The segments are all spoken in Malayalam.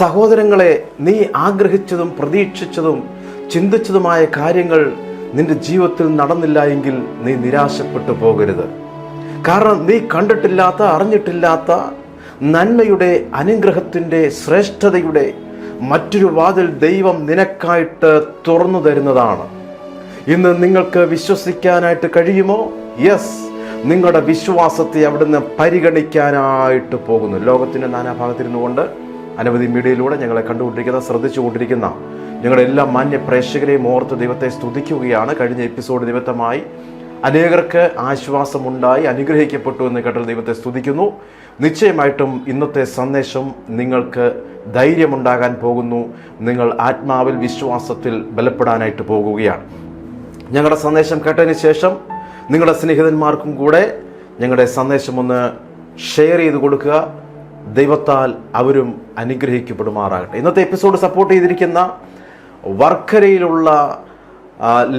സഹോദരങ്ങളെ നീ ആഗ്രഹിച്ചതും പ്രതീക്ഷിച്ചതും ചിന്തിച്ചതുമായ കാര്യങ്ങൾ നിന്റെ ജീവിതത്തിൽ നടന്നില്ല എങ്കിൽ നീ നിരാശപ്പെട്ടു പോകരുത്. കാരണം നീ കണ്ടിട്ടില്ലാത്ത അറിഞ്ഞിട്ടില്ലാത്ത നന്മയുടെ അനുഗ്രഹത്തിന്റെ ശ്രേഷ്ഠതയുടെ മറ്റൊരു വാതിൽ ദൈവം നിനക്കായിട്ട് തുറന്നു തരുന്നതാണ്. ഇന്ന് നിങ്ങൾക്ക് വിശ്വസിക്കാനായിട്ട് കഴിയുമോ? യെസ് നിങ്ങളുടെ വിശ്വാസത്തെ അവിടുന്ന് പരിഗണിക്കാനായിട്ട് പോകുന്നു. ലോകത്തിന്റെ നാനാഭാഗത്തിരുന്നു കൊണ്ട് അനവധി മീഡിയയിലൂടെ ഞങ്ങളെ കണ്ടുകൊണ്ടിരിക്കുന്ന ശ്രദ്ധിച്ചുകൊണ്ടിരിക്കുന്ന ഞങ്ങളുടെ എല്ലാ മാന്യ പ്രേക്ഷകരെയും ഓർത്ത് ദൈവത്തെ സ്തുതിക്കുകയാണ്. കഴിഞ്ഞ എപ്പിസോഡ് നിമിത്തമായി അനേകർക്ക് ആശ്വാസമുണ്ടായി അനുഗ്രഹിക്കപ്പെട്ടു എന്ന് കേട്ടൽ ദൈവത്തെ സ്തുതിക്കുന്നു. നിശ്ചയമായിട്ടും ഇന്നത്തെ സന്ദേശം നിങ്ങൾക്ക് ധൈര്യമുണ്ടാകാൻ പോകുന്നു. നിങ്ങൾ ആത്മാവിൽ വിശ്വാസത്തിൽ ബലപ്പെടാനായിട്ട് പോകുകയാണ്. ഞങ്ങളുടെ സന്ദേശം കേട്ടതിന് ശേഷം നിങ്ങളുടെ സ്നേഹിതന്മാർക്കും കൂടെ ഞങ്ങളുടെ സന്ദേശം ഒന്ന് ഷെയർ ചെയ്ത് കൊടുക്കുക. ദൈവത്താൽ അവരും അനുഗ്രഹിക്കപ്പെടുമാറാകട്ടെ. ഇന്നത്തെ എപ്പിസോഡ് സപ്പോർട്ട് ചെയ്തിരിക്കുന്ന വർക്കരയിലുള്ള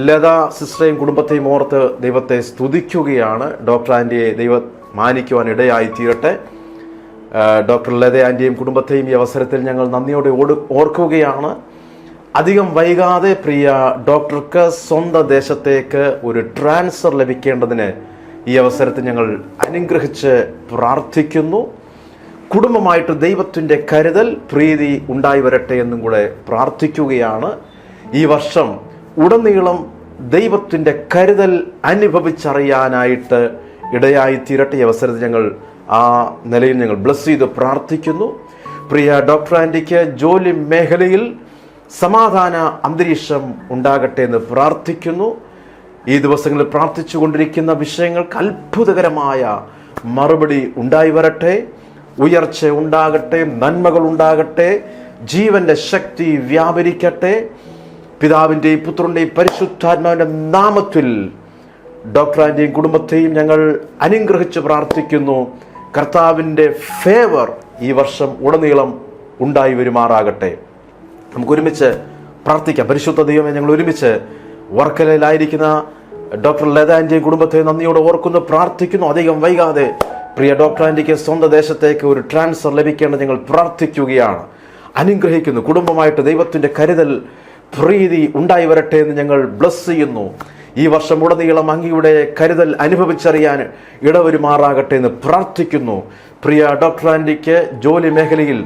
ലതാ സിസ്റ്ററേയും കുടുംബത്തെയും ഓർത്ത് ദൈവത്തെ സ്തുതിക്കുകയാണ്. ഡോക്ടർ ആന്റിയെ ദൈവ മാനിക്കുവാൻ ഇടയായി തീരട്ടെ. ഡോക്ടർ ലത ആന്റിയും കുടുംബത്തെയും ഈ അവസരത്തിൽ ഞങ്ങൾ നന്ദിയോടെ ഓട് ഓർക്കുകയാണ്. അധികം വൈകാതെ പ്രിയ ഡോക്ടർക്ക് സ്വന്തം ദേശത്തേക്ക് ഒരു ട്രാൻസ്ഫർ ലഭിക്കേണ്ടതിന് ഈ അവസരത്തിൽ ഞങ്ങൾ അനുഗ്രഹിച്ച് പ്രാർത്ഥിക്കുന്നു. കുടുംബമായിട്ട് ദൈവത്തിന്റെ കരുതൽ പ്രീതി ഉണ്ടായി വരട്ടെ എന്നും കൂടെ പ്രാർത്ഥിക്കുകയാണ്. ഈ വർഷം ഉടനീളം ദൈവത്തിന്റെ കരുതൽ അനുഭവിച്ചറിയാനായിട്ട് ഇടയായി തീരട്ടെ അവസരത്തിൽ ഞങ്ങൾ ആ നിലയിൽ ഞങ്ങൾ ബ്ലസ് ചെയ്ത് പ്രാർത്ഥിക്കുന്നു. പ്രിയ ഡോക്ടർ ആന്റിക്ക് ജോലി മേഖലയിൽ സമാധാന അന്തരീക്ഷം ഉണ്ടാകട്ടെ എന്ന് പ്രാർത്ഥിക്കുന്നു. ഈ ദിവസങ്ങളിൽ പ്രാർത്ഥിച്ചു കൊണ്ടിരിക്കുന്ന വിഷയങ്ങൾക്ക് അത്ഭുതകരമായ മറുപടി ഉണ്ടായി വരട്ടെ. ഉയർച്ച ഉണ്ടാകട്ടെ നന്മകൾ ഉണ്ടാകട്ടെ ജീവന്റെ ശക്തി വ്യാപരിക്കട്ടെ. പിതാവിന്റെയും പുത്രന്റെയും പരിശുദ്ധാത്മാവിന്റെ നാമത്തിൽ ഡോക്ടറാന്റെയും കുടുംബത്തെയും ഞങ്ങൾ അനുഗ്രഹിച്ച് പ്രാർത്ഥിക്കുന്നു. കർത്താവിന്റെ ഫേവർ ഈ വർഷം ഉടനീളം ഉണ്ടായി വരുമാറാകട്ടെ. നമുക്ക് ഒരുമിച്ച് പ്രാർത്ഥിക്കാം. പരിശുദ്ധ ദൈവമേ ഞങ്ങൾ ഒരുമിച്ച് വർക്കലയിലായിരിക്കുന്ന ഡോക്ടർ ലത ആന്റിയും കുടുംബത്തെ നന്ദിയോടെ ഓർക്കുന്നു പ്രാർത്ഥിക്കുന്നു. അധികം വൈകാതെ പ്രിയ ഡോക്ടർ ആന്റിക്ക് സ്വന്തം ദേശത്തേക്ക് ഒരു ട്രാൻസ്ഫർ ലഭിക്കേണ്ടത് ഞങ്ങൾ പ്രാർത്ഥിക്കുകയാണ്. അനുഗ്രഹിക്കുന്നു. കുടുംബമായിട്ട് ദൈവത്തിന്റെ കരുതൽ പ്രീതി ഉണ്ടായി വരട്ടെ എന്ന് ഞങ്ങൾ ബ്ലസ് ചെയ്യുന്നു. ഈ വർഷം ഉടനീളം അങ്ങിയുടെ കരുതൽ അനുഭവിച്ചറിയാൻ ഇടവരുമാറാകട്ടെ എന്ന് പ്രാർത്ഥിക്കുന്നു. പ്രിയ ഡോക്ടർ ആന്റിക്ക് ജോലി മേഖലയിൽ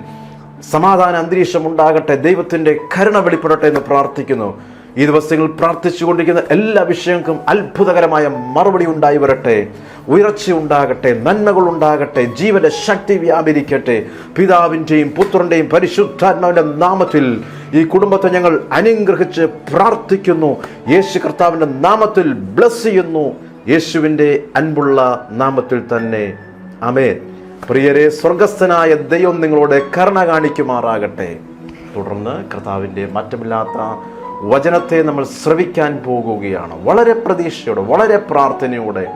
സമാധാന അന്തരീക്ഷം ഉണ്ടാകട്ടെ ദൈവത്തിന്റെ കരുണ വെളിപ്പെടട്ടെ എന്ന് പ്രാർത്ഥിക്കുന്നു. ഈ ദിവസങ്ങളിൽ പ്രാർത്ഥിച്ചുകൊണ്ടിരിക്കുന്ന എല്ലാ വിഷയങ്ങൾക്കും അത്ഭുതകരമായ മറുപടി ഉണ്ടായി വരട്ടെ. ഉയർച്ച ഉണ്ടാകട്ടെ നന്മകൾ ഉണ്ടാകട്ടെ ജീവന്റെ ശക്തി വ്യാപരിക്കട്ടെ. പിതാവിന്റെയും പുത്രന്റെയും പരിശുദ്ധാത്മാവിന്റെ നാമത്തിൽ ഈ കുടുംബത്തെ ഞങ്ങൾ അനുഗ്രഹിച്ച് പ്രാർത്ഥിക്കുന്നു. യേശു കർത്താവിന്റെ നാമത്തിൽ ബ്ലസ് ചെയ്യുന്നു. യേശുവിന്റെ അൻപുള്ള നാമത്തിൽ തന്നെ. അമേൻ പ്രിയരെ സ്വർഗസ്ഥനായ ദൈവം നിങ്ങളോട് കരുണ കാണിക്കുമാറാകട്ടെ. തുടർന്ന് കർത്താവിന്റെ മാറ്റമില്ലാത്ത വചനത്തെ നമ്മൾ ശ്രവിക്കാൻ പോകുകയാണ്. വളരെ പ്രതീക്ഷയോടെ വളരെ പ്രാർത്ഥനയോടെ.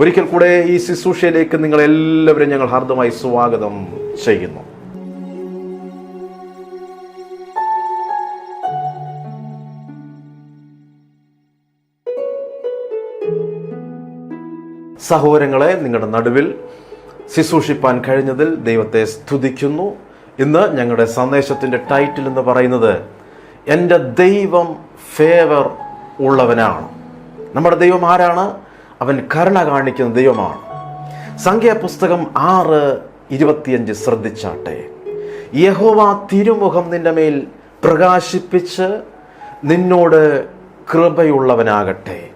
ഒരിക്കൽ കൂടെ ഈ ശുശ്രൂഷയിലേക്ക് നിങ്ങൾ എല്ലാവരും ഞങ്ങൾ ഹാർദമായി സ്വാഗതം ചെയ്യുന്നു. സഹോദരങ്ങളെ നിങ്ങളുടെ നടുവിൽ ശുശ്രൂഷിപ്പാൻ കഴിഞ്ഞതിൽ ദൈവത്തെ സ്തുതിക്കുന്നു. ഇന്ന് ഞങ്ങളുടെ സന്ദേശത്തിന്റെ ടൈറ്റിൽ എന്ന് പറയുന്നത് എന്റെ ദൈവം ഫേവർ ഉള്ളവനാണ്. നമ്മുടെ ദൈവം ആരാണ്? അവൻ കരുണ കാണിക്കുന്ന ദൈവമാണ്. സംഖ്യാപുസ്തകം ആറ് ഇരുപത്തിയഞ്ച് ശ്രദ്ധിച്ചാട്ടെ. യഹോവ തിരുമുഖം നിന്റെ മേൽ പ്രകാശിപ്പിച്ച് നിന്നോട് കൃപയുള്ളവനാകട്ടെ.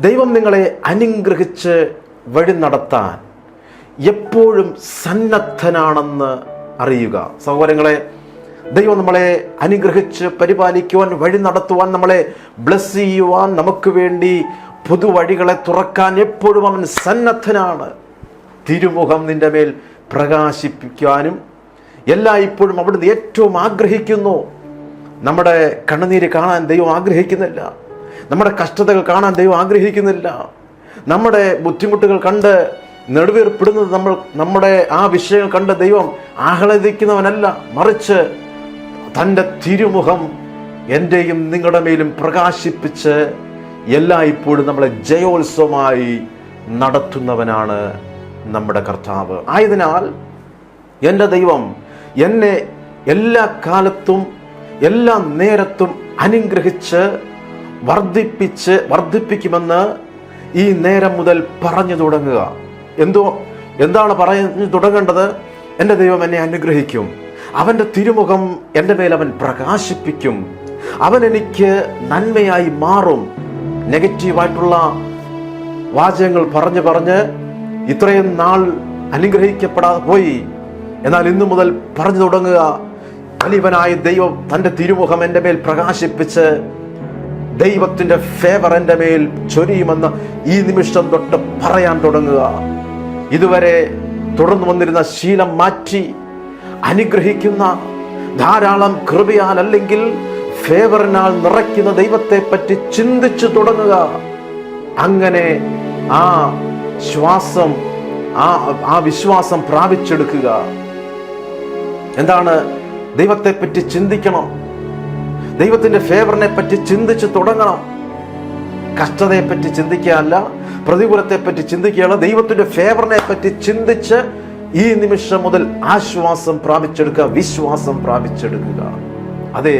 ദൈവം നിങ്ങളെ അനുഗ്രഹിച്ച് വഴി നടത്താൻ എപ്പോഴും സന്നദ്ധനാണെന്ന് അറിയുക. സഹോദരങ്ങളെ ദൈവം നമ്മളെ അനുഗ്രഹിച്ച് പരിപാലിക്കുവാൻ വഴി നടത്തുവാൻ നമ്മളെ ബ്ലസ് ചെയ്യുവാൻ നമുക്ക് വേണ്ടി പുതുവഴികളെ തുറക്കാൻ എപ്പോഴും അവൻ സന്നദ്ധനാണ്. തിരുമുഖം നിന്റെ മേൽ പ്രകാശിപ്പിക്കാനും എല്ലായ്പ്പോഴും അവിടുന്ന് ഏറ്റവും ആഗ്രഹിക്കുന്നു. നമ്മുടെ കണ്ണുനീര് കാണാൻ ദൈവം ആഗ്രഹിക്കുന്നില്ല. നമ്മുടെ കഷ്ടതകൾ കാണാൻ ദൈവം ആഗ്രഹിക്കുന്നില്ല. നമ്മുടെ ബുദ്ധിമുട്ടുകൾ കണ്ട് നെടുവേർപ്പെടുന്നത് നമ്മൾ നമ്മുടെ ആ വിഷയങ്ങൾ കണ്ട് ദൈവം ആഹ്ലാദിക്കുന്നവനല്ല. മറിച്ച് തന്റെ തിരുമുഖം എന്റെയും നിങ്ങളുടെ മേലും പ്രകാശിപ്പിച്ച് എല്ലായ്പ്പോഴും നമ്മളെ ജയോത്സവമായി നടത്തുന്നവനാണ് നമ്മുടെ കർത്താവ്. ആയതിനാൽ എന്റെ ദൈവം എന്നെ എല്ലാ കാലത്തും എല്ലാ നേരത്തും അനുഗ്രഹിച്ച് വർദ്ധിപ്പിച്ച് വർദ്ധിപ്പിക്കുമെന്ന് ഈ നേരം മുതൽ പറഞ്ഞു തുടങ്ങുക. എന്തോ എന്താണ് പറഞ്ഞു തുടങ്ങേണ്ടത്? എന്റെ ദൈവം എന്നെ അനുഗ്രഹിക്കും. അവന്റെ തിരുമുഖം എന്റെ മേൽ അവൻ പ്രകാശിപ്പിക്കും. അവൻ എനിക്ക് നന്മയായി മാറും. നെഗറ്റീവായിട്ടുള്ള വാചകങ്ങൾ പറഞ്ഞു പറഞ്ഞ് ഇത്രയും നാൾ അനുഗ്രഹിക്കപ്പെടാതെ പോയി. എന്നാൽ ഇന്നു മുതൽ പറഞ്ഞു തുടങ്ങുക അലിവനായ ദൈവം തന്റെ തിരുമുഖം എന്റെ മേൽ പ്രകാശിപ്പിച്ച് ദൈവത്തിന്റെ ഫേവർ എന്റെ മേൽ ചൊരിയുമെന്ന് ഈ നിമിഷം തൊട്ട് പറയാൻ തുടങ്ങുക. ഇതുവരെ തുടർന്നു വന്നിരുന്ന ശീലം മാറ്റി അനുഗ്രഹിക്കുന്ന ധാരാളം കൃപയാൽ അല്ലെങ്കിൽ ഫേവറിനാൽ നിറയ്ക്കുന്ന ദൈവത്തെ പറ്റി ചിന്തിച്ചു തുടങ്ങുക. അങ്ങനെ ആ ശ്വാസം ആ ആ വിശ്വാസം പ്രാപിച്ചെടുക്കുക. എന്താണ് ദൈവത്തെ പറ്റി ചിന്തിക്കണം? ദൈവത്തിന്റെ ഫേവറിനെ പറ്റി ചിന്തിച്ച് തുടങ്ങണം. കഷ്ടതയെ പറ്റി ചിന്തിക്കുകയല്ല പ്രതികൂലത്തെ പറ്റി ചിന്തിക്കുകയല്ല ദൈവത്തിന്റെ ഫേവറിനെ പറ്റി ചിന്തിച്ച് ഈ നിമിഷം മുതൽ ആശ്വാസം പ്രാപിച്ചെടുക്കുക വിശ്വാസം പ്രാപിച്ചെടുക്കുക. അതെ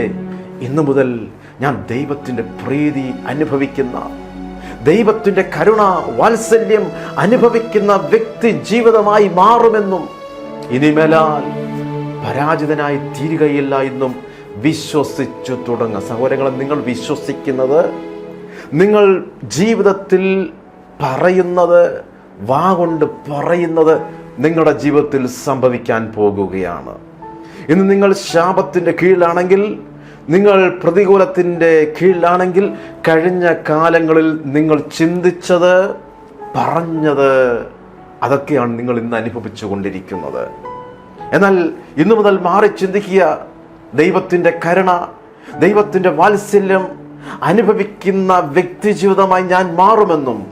ഇന്നു മുതൽ ഞാൻ ദൈവത്തിന്റെ പ്രീതി അനുഭവിക്കുന്ന ദൈവത്തിന്റെ കരുണ വാത്സല്യം അനുഭവിക്കുന്ന വ്യക്തി ജീവിതമായി മാറുമെന്നും ഇനിമേലാൽ പരാജിതനായി തീരുകയില്ല എന്നും വിശ്വസിച്ചു തുടങ്ങുക. സഹോദരങ്ങളെ നിങ്ങൾ വിശ്വസിക്കുന്നത് നിങ്ങൾ ജീവിതത്തിൽ പറയുന്നത് വാ കൊണ്ട് പറയുന്നത് നിങ്ങളുടെ ജീവിതത്തിൽ സംഭവിക്കാൻ പോകുകയാണ്. ഇന്ന് നിങ്ങൾ ശാപത്തിന്റെ കീഴിലാണെങ്കിൽ നിങ്ങൾ പ്രതികൂലത്തിന്റെ കീഴിലാണെങ്കിൽ കഴിഞ്ഞ കാലങ്ങളിൽ നിങ്ങൾ ചിന്തിച്ചത് പറഞ്ഞത് അതൊക്കെയാണ് നിങ്ങൾ ഇന്ന് അനുഭവിച്ചു കൊണ്ടിരിക്കുന്നത്. എന്നാൽ ഇന്നു മുതൽ മാറി ചിന്തിക്കുക ദൈവത്തിന്റെ കരുണ ദൈവത്തിന്റെ വാത്സല്യം അനുഭവിക്കുന്ന വ്യക്തി ജീവിതമായി ഞാൻ മാറുമെന്നും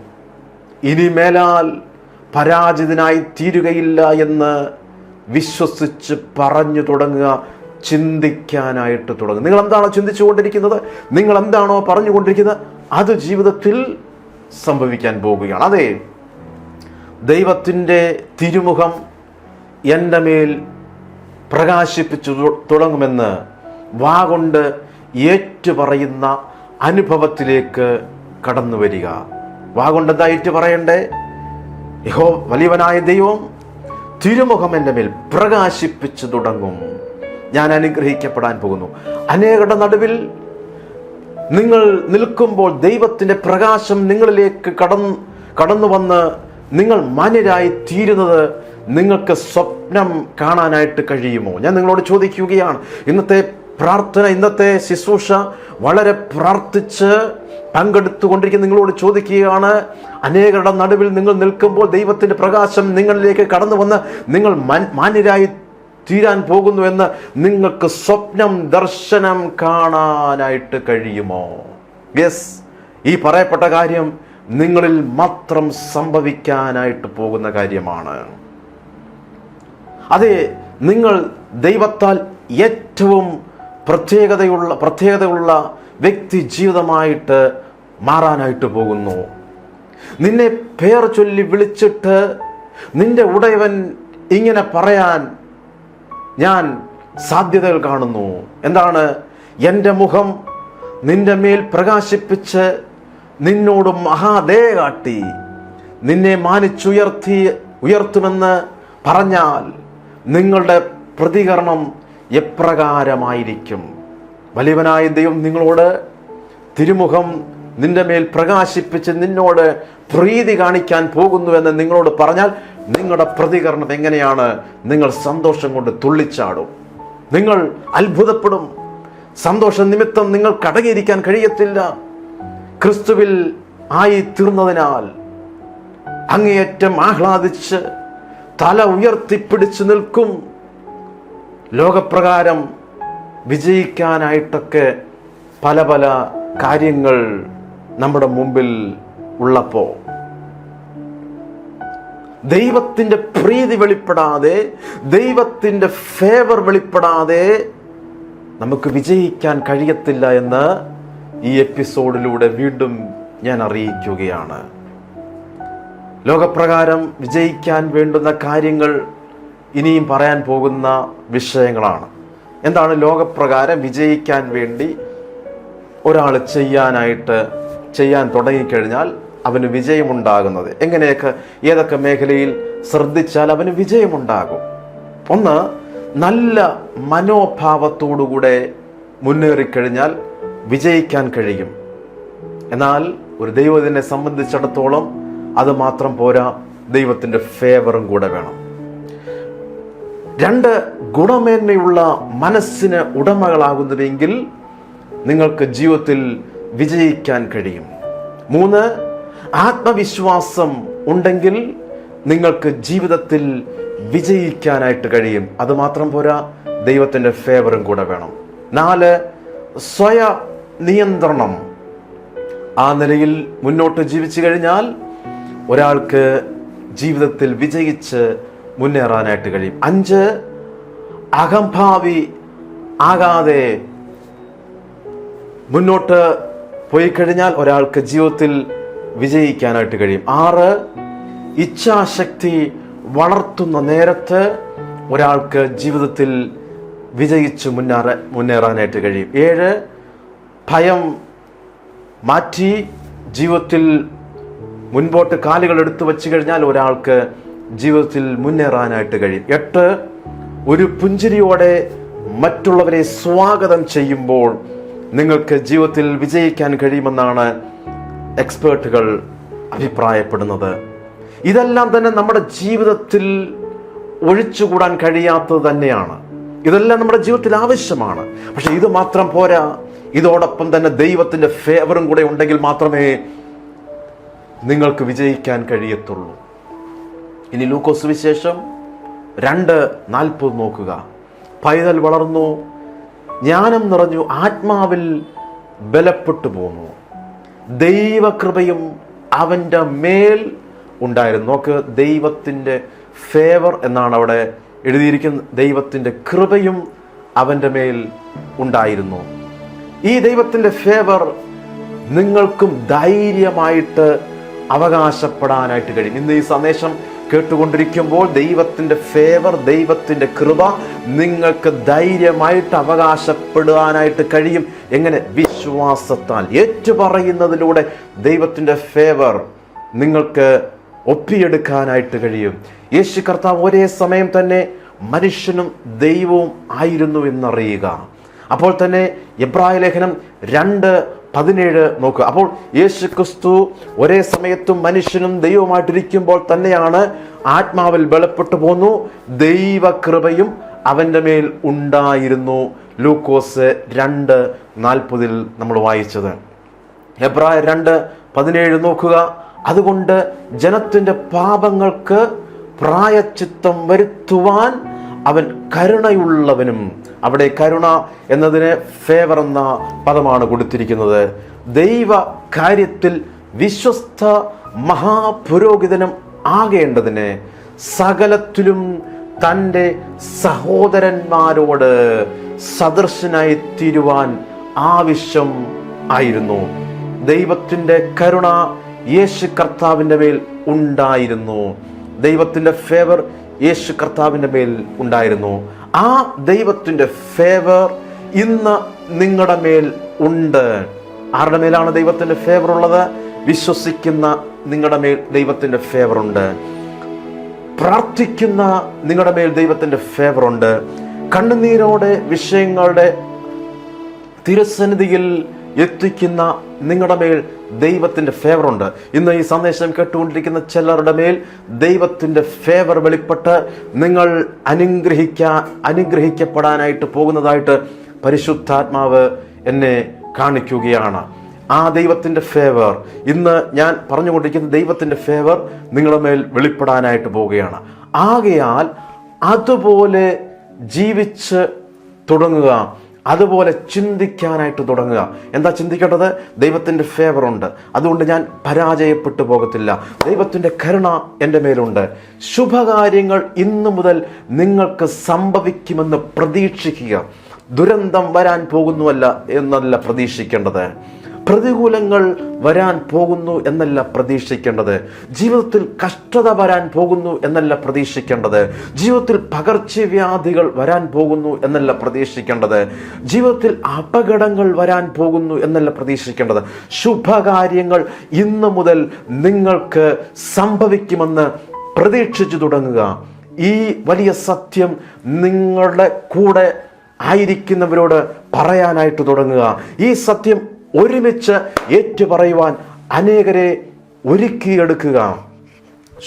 ഇനി മേലാൽ പരാജിതനായി തീരുകയില്ല എന്ന് വിശ്വസിച്ച് പറഞ്ഞു തുടങ്ങുക ചിന്തിക്കാനായിട്ട് തുടങ്ങുക. നിങ്ങൾ എന്താണോ ചിന്തിച്ചുകൊണ്ടിരിക്കുന്നത് നിങ്ങൾ എന്താണോ പറഞ്ഞുകൊണ്ടിരിക്കുന്നത് അത് ജീവിതത്തിൽ സംഭവിക്കാൻ പോകുകയാണ്. അതെ ദൈവത്തിന്റെ തിരുമുഖം എന്റെ മേൽ പ്രകാശിപ്പിച്ചു തുടങ്ങുമെന്ന് വാ കൊണ്ട് ഏറ്റുപറയുന്ന അനുഭവത്തിലേക്ക് കടന്നു വരിക വാ കൊണ്ട് എന്താ ഏറ്റു പറയണ്ടേ യഹോ വലിയവനായ ദൈവം തിരുമുഖം എന്റെ മേൽ പ്രകാശിപ്പിച്ചു തുടങ്ങും. ഞാൻ അനുഗ്രഹിക്കപ്പെടാൻ പോകുന്നു. അനേകരുടെ നടുവിൽ നിങ്ങൾ നിൽക്കുമ്പോൾ ദൈവത്തിന്റെ പ്രകാശം നിങ്ങളിലേക്ക് കടന്നു കടന്നു വന്ന് നിങ്ങൾ മാന്യരായി തീരുന്നത് നിങ്ങൾക്ക് സ്വപ്നം കാണാനായിട്ട് കഴിയുമോ? ഞാൻ നിങ്ങളോട് ചോദിക്കുകയാണ്. ഇന്നത്തെ പ്രാർത്ഥന ഇന്നത്തെ ശുശ്രൂഷ വളരെ പ്രാർത്ഥിച്ച് പങ്കെടുത്തുകൊണ്ടിരിക്കുന്ന നിങ്ങളോട് ചോദിക്കുകയാണ് അനേകരുടെ നടുവിൽ നിങ്ങൾ നിൽക്കുമ്പോൾ ദൈവത്തിന്റെ പ്രകാശം നിങ്ങളിലേക്ക് കടന്നു വന്ന് നിങ്ങൾ മാന്യരായി തീരാൻ പോകുന്നു എന്ന് നിങ്ങൾക്ക് സ്വപ്നം ദർശനം കാണാനായിട്ട് കഴിയുമോ? യെസ് ഈ പറയപ്പെട്ട കാര്യം നിങ്ങളിൽ മാത്രം സംഭവിക്കാനായിട്ട് പോകുന്ന കാര്യമാണ്. അതെ നിങ്ങൾ ദൈവത്താൽ ഏറ്റവും പ്രത്യേകതയുള്ള പ്രത്യേകതയുള്ള വ്യക്തി ജീവിതമായിട്ട് മാറാനായിട്ട് പോകുന്നു. നിന്നെ പേർ ചൊല്ലി വിളിച്ചിട്ട് നിന്റെ ഉടയവൻ ഇങ്ങനെ പറയാൻ ഞാൻ സാധ്യതകൾ കാണുന്നു. എന്താണ്? എന്റെ മുഖം നിന്റെ മേൽ പ്രകാശിപ്പിച്ച് നിന്നോട് മഹാദയ കാട്ടി. നിന്നെ മാനിച്ചുയർത്തി ഉയർത്തുമെന്ന് പറഞ്ഞാൽ നിങ്ങളുടെ പ്രതികരണം എപ്രകാരമായിരിക്കും? വലിയവനായ ദൈവം നിങ്ങളോട് തിരുമുഖം നിന്റെ മേൽ പ്രകാശിപ്പിച്ച് നിന്നോട് പ്രീതി കാണിക്കാൻ പോകുന്നുവെന്ന് നിങ്ങളോട് പറഞ്ഞാൽ നിങ്ങളുടെ പ്രതികരണം എങ്ങനെയാണ്? നിങ്ങൾ സന്തോഷം കൊണ്ട് തുള്ളിച്ചാടും. നിങ്ങൾ അത്ഭുതപ്പെടും. സന്തോഷ നിമിത്തം നിങ്ങൾ കടങ്ങിയിരിക്കാൻ കഴിയത്തില്ല. ക്രിസ്തുവിൽ ആയി തീർന്നതിനാൽ അങ്ങേയറ്റം ആഹ്ലാദിച്ച് തല ഉയർത്തിപ്പിടിച്ചു നിൽക്കും. ലോകപ്രകാരം വിജയിക്കാനായിട്ടൊക്കെ പല പല കാര്യങ്ങൾ നമ്മുടെ മുമ്പിൽ ഉള്ളപ്പോൾ ദൈവത്തിന്റെ പ്രീതി വെളിപ്പെടാതെ ദൈവത്തിന്റെ ഫേവർ വെളിപ്പെടാതെ നമുക്ക് വിജയിക്കാൻ കഴിയത്തില്ല എന്ന് ഈ എപ്പിസോഡിലൂടെ വീണ്ടും ഞാൻ അറിയിക്കുകയാണ്. ലോകപ്രകാരം വിജയിക്കാൻ വേണ്ടുന്ന കാര്യങ്ങൾ ഇനിയും പറയാൻ പോകുന്ന വിഷയങ്ങളാണ്. എന്താണ് ലോകപ്രകാരം വിജയിക്കാൻ വേണ്ടി ഒരാൾ ചെയ്യാനായിട്ട് ചെയ്യാൻ തുടങ്ങിക്കഴിഞ്ഞാൽ അവന് വിജയമുണ്ടാകുന്നത്. എങ്ങനെയൊക്കെ ഏതൊക്കെ മേഖലയിൽ ശ്രദ്ധിച്ചാൽ അവന് വിജയമുണ്ടാകും. ഒന്ന് നല്ല മനോഭാവത്തോടുകൂടെ മുന്നേറിക്കഴിഞ്ഞാൽ വിജയിക്കാൻ കഴിയും. എന്നാൽ ഒരു ദൈവത്തിനെ സംബന്ധിച്ചിടത്തോളം അത് മാത്രം പോരാ ദൈവത്തിന്റെ ഫേവറും കൂടെ വേണം. രണ്ട് ഗുണമേന്മയുള്ള മനസ്സിന് ഉടമകളാകുന്നുവെങ്കിൽ നിങ്ങൾക്ക് ജീവിതത്തിൽ വിജയിക്കാൻ കഴിയും. മൂന്ന് ആത്മവിശ്വാസം ഉണ്ടെങ്കിൽ നിങ്ങൾക്ക് ജീവിതത്തിൽ വിജയിക്കാനായിട്ട് കഴിയും. അത് മാത്രം പോരാ ദൈവത്തിന്റെ ഫേവറും കൂടെ വേണം. നാല് സ്വയ നിയന്ത്രണം. ആ നിലയിൽ മുന്നോട്ട് ജീവിച്ചു കഴിഞ്ഞാൽ ഒരാൾക്ക് ജീവിതത്തിൽ വിജയിച്ച് മുന്നേറാനായിട്ട് കഴിയും. അഞ്ച് അഹംഭാവി ആകാതെ മുന്നോട്ട് പോയി കഴിഞ്ഞാൽ ഒരാൾക്ക് ജീവിതത്തിൽ വിജയിക്കാനായിട്ട് കഴിയും. ആറ് ഇച്ഛാശക്തി വളർത്തുന്ന നേരത്ത് ഒരാൾക്ക് ജീവിതത്തിൽ വിജയിച്ച് മുന്നേറ മുന്നേറാനായിട്ട് കഴിയും. ഏഴ് ഭയം മാറ്റി ജീവിതത്തിൽ മുൻപോട്ട് കാലുകൾ എടുത്തു വെച്ച് കഴിഞ്ഞാൽ ഒരാൾക്ക് ജീവിതത്തിൽ മുന്നേറാനായിട്ട് കഴിയും. എട്ട് ഒരു പുഞ്ചിരിയോടെ മറ്റുള്ളവരെ സ്വാഗതം ചെയ്യുമ്പോൾ നിങ്ങൾക്ക് ജീവിതത്തിൽ വിജയിക്കാൻ കഴിയുമെന്നാണ് എക്സ്പേർട്ടുകൾ അഭിപ്രായപ്പെടുന്നത്. ഇതെല്ലാം തന്നെ നമ്മുടെ ജീവിതത്തിൽ ഒഴിച്ചുകൂടാൻ കഴിയാത്തത് തന്നെയാണ്. ഇതെല്ലാം നമ്മുടെ ജീവിതത്തിൽ ആവശ്യമാണ്. പക്ഷെ ഇത് മാത്രം പോരാ. ഇതോടൊപ്പം തന്നെ ദൈവത്തിന്റെ ഫേവറും കൂടെ ഉണ്ടെങ്കിൽ മാത്രമേ നിങ്ങൾക്ക് വിജയിക്കാൻ കഴിയത്തുള്ളൂ. ഇനി ലൂക്കോസ് വിശേഷം. രണ്ട് നാൽപ്പത് നോക്കുക. പൈതൽ വളർന്നു ജ്ഞാനം നിറഞ്ഞു ആത്മാവിൽ ബലപ്പെട്ടു പോന്നു. ദൈവകൃപയും അവന്റെ മേൽ ഉണ്ടായിരുന്നു. നോക്ക് ദൈവത്തിന്റെ ഫേവർ എന്നാണ് അവിടെ എഴുതിയിരിക്കുന്നത് ദൈവത്തിന്റെ കൃപയും അവന്റെ മേൽ ഉണ്ടായിരുന്നു. ഈ ദൈവത്തിന്റെ ഫേവർ നിങ്ങൾക്കും ധൈര്യമായിട്ട് അവകാശപ്പെടാനായിട്ട് കഴിയും. ഇന്ന് ഈ സന്ദേശം കേട്ടുകൊണ്ടിരിക്കുമ്പോൾ ദൈവത്തിന്റെ ഫേവർ ദൈവത്തിന്റെ കൃപ നിങ്ങൾക്ക് ധൈര്യമായിട്ട് അവകാശപ്പെടുവാനായിട്ട് കഴിയും. എങ്ങനെ? വിശ്വാസത്താൽ. ഏറ്റുപറയുന്നതിലൂടെ ദൈവത്തിന്റെ ഫേവർ നിങ്ങൾക്ക് ഒപ്പിയെടുക്കാനായിട്ട് കഴിയും. യേശു കർത്താവ് ഒരേ സമയം തന്നെ മനുഷ്യനും ദൈവവും ആയിരുന്നു എന്നറിയുക. അപ്പോൾ തന്നെ എബ്രായ ലേഖനം രണ്ട് പതിനേഴ് നോക്കുക. അപ്പോൾ യേശു ക്രിസ്തു ഒരേ സമയത്തും മനുഷ്യനും ദൈവമായിട്ടിരിക്കുമ്പോൾ തന്നെയാണ് ആത്മാവിൽ ബലപ്പെട്ടു പോന്നു. ദൈവകൃപയും അവന്റെ മേൽ ഉണ്ടായിരുന്നു. ലൂക്കോസ് രണ്ട് നാൽപ്പതിൽ നമ്മൾ വായിച്ചത്. എബ്രായ രണ്ട് പതിനേഴ് നോക്കുക. അതുകൊണ്ട് ജനത്തിന്റെ പാപങ്ങൾക്ക് പ്രായച്ചിത്തം വരുത്തുവാൻ അവൻ കരുണയുള്ളവനും അവിടെ കരുണ എന്നതിന് ഫേവർ എന്ന പദമാണ് കൊടുത്തിരിക്കുന്നത്. ദൈവ കാര്യത്തിൽ വിശ്വസ്ത മഹാപുരോഹിതനും ആകേണ്ടതിന് സകലത്തിലും തന്റെ സഹോദരന്മാരോട് സദൃശനായി തീരുവാൻ ആവശ്യം ആയിരുന്നു. ദൈവത്തിന്റെ കരുണ യേശു കർത്താവിന്റെ മേൽ ഉണ്ടായിരുന്നു. ദൈവത്തിന്റെ ഫേവർ യേശു കർത്താവിന്റെ മേൽ ഉണ്ടായിരുന്നു. ആ ദൈവത്തിന്റെ ഫേവർ ഇന്ന് നിങ്ങളുടെ മേൽ ഉണ്ട്. ആരുടെ മേലാണ് ദൈവത്തിന്റെ ഫേവർ ഉള്ളത്? വിശ്വസിക്കുന്ന നിങ്ങളുടെ മേൽ ദൈവത്തിന്റെ ഫേവർ ഉണ്ട്. പ്രാർത്ഥിക്കുന്ന നിങ്ങളുടെ മേൽ ദൈവത്തിന്റെ ഫേവർ ഉണ്ട്. കണ്ണുനീരോടെ വിഷയങ്ങളുടെ തിരുസന്നിധിയിൽ എത്തിക്കുന്ന നിങ്ങളുടെ മേൽ ദൈവത്തിന്റെ ഉണ്ട്. ഇന്ന് ഈ സന്ദേശം കേട്ടുകൊണ്ടിരിക്കുന്ന ചിലരുടെ മേൽ ദൈവത്തിന്റെ ഫേവർ വെളിപ്പെട്ട് നിങ്ങൾ അനുഗ്രഹിക്ക അനുഗ്രഹിക്കപ്പെടാനായിട്ട് പോകുന്നതായിട്ട് പരിശുദ്ധാത്മാവ് എന്നെ കാണിക്കുകയാണ്. ആ ദൈവത്തിന്റെ ഫേവർ ഇന്ന് ഞാൻ പറഞ്ഞുകൊണ്ടിരിക്കുന്ന ദൈവത്തിന്റെ ഫേവർ നിങ്ങളുടെ മേൽ വെളിപ്പെടാനായിട്ട് പോവുകയാണ് ആകയാൽ അതുപോലെ ജീവിച്ച് തുടങ്ങുക. അതുപോലെ ചിന്തിക്കാനായിട്ട് തുടങ്ങുക. എന്താ ചിന്തിക്കേണ്ടത്? ദൈവത്തിന്റെ ഉണ്ട്. അതുകൊണ്ട് ഞാൻ പരാജയപ്പെട്ടു പോകത്തില്ല. ദൈവത്തിന്റെ കരുണ എന്റെ മേലുണ്ട്. ശുഭകാര്യങ്ങൾ ഇന്നു മുതൽ നിങ്ങൾക്ക് സംഭവിക്കുമെന്ന് പ്രതീക്ഷിക്കുക. ദുരന്തം വരാൻ പോകുന്നുവല്ല എന്നല്ല പ്രതീക്ഷിക്കേണ്ടത്. പ്രതികൂലങ്ങൾ വരാൻ പോകുന്നു എന്നല്ല പ്രതീക്ഷിക്കേണ്ടത്. ജീവിതത്തിൽ കഷ്ടത വരാൻ പോകുന്നു എന്നല്ല പ്രതീക്ഷിക്കേണ്ടത്. ജീവിതത്തിൽ പകർച്ചവ്യാധികൾ വരാൻ പോകുന്നു എന്നല്ല പ്രതീക്ഷിക്കേണ്ടത്. ജീവിതത്തിൽ അപകടങ്ങൾ വരാൻ പോകുന്നു എന്നല്ല പ്രതീക്ഷിക്കേണ്ടത്. ശുഭകാര്യങ്ങൾ ഇന്നു മുതൽ നിങ്ങൾക്ക് സംഭവിക്കുമെന്ന് പ്രതീക്ഷിച്ചു തുടങ്ങുക. ഈ വലിയ സത്യം നിങ്ങളുടെ കൂടെ ആയിരിക്കുന്നവരോട് പറയാനായിട്ട് തുടങ്ങുക. ഈ സത്യം ഒരുമിച്ച് ഏറ്റുപറയുവാൻ അനേകരെ ഒരുക്കിയെടുക്കുക.